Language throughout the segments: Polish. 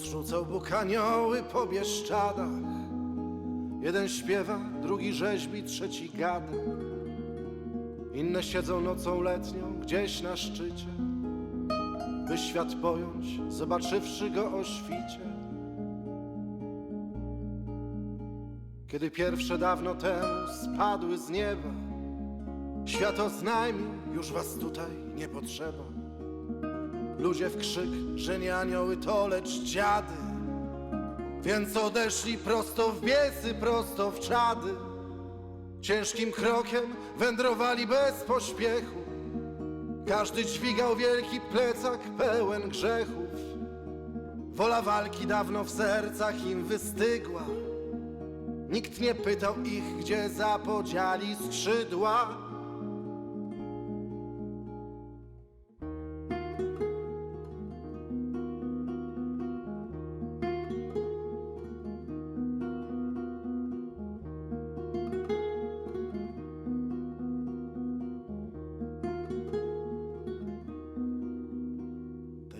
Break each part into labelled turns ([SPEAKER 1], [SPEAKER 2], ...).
[SPEAKER 1] Rozrzucał Bóg anioły po Bieszczadach. Jeden śpiewa, drugi rzeźbi, trzeci gada. Inne siedzą nocą letnią gdzieś na szczycie By świat pojąć, zobaczywszy go o świcie. Kiedy pierwsze dawno temu spadły z nieba Świat oznajmił, już was tutaj nie potrzeba Ludzie w krzyk, że nie anioły to lecz dziady. Więc odeszli prosto w biesy, prosto w czady. Ciężkim krokiem wędrowali bez pośpiechu. Każdy dźwigał wielki plecak pełen grzechów. Wola walki dawno w sercach im wystygła. Nikt nie pytał ich, gdzie zapodziali skrzydła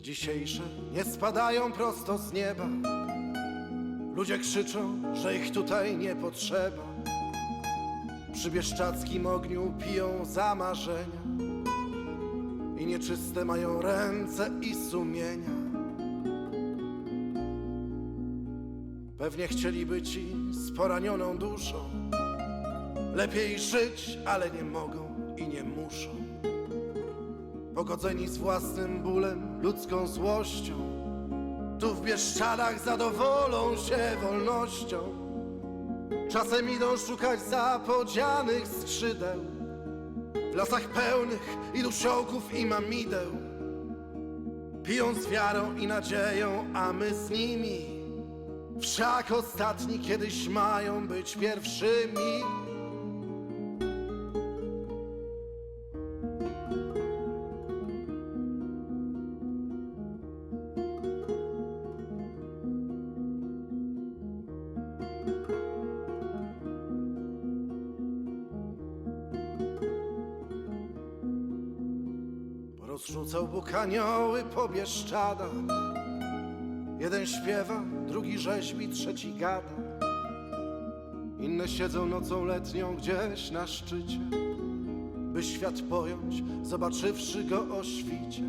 [SPEAKER 1] Dzisiejsze nie spadają prosto z nieba. Ludzie krzyczą, że ich tutaj nie potrzeba. Przy bieszczackim ogniu piją za marzenia I nieczyste mają ręce i sumienia. Pewnie chcieliby ci z poranioną duszą. Lepiej żyć, ale nie mogą i nie muszą Pogodzeni z własnym bólem, ludzką złością. Tu w Bieszczadach zadowolą się wolnością. Czasem idą szukać zapodzianych skrzydeł. W lasach pełnych i dusiołków i mamideł. Piją z wiarą i nadzieją, a my z nimi. Wszak ostatni kiedyś mają być pierwszymi Rozrzucał Bóg anioły po Bieszczadach. Jeden śpiewa, drugi rzeźbi, trzeci gada. Inne siedzą nocą letnią gdzieś na szczycie By świat pojąć, zobaczywszy go o świcie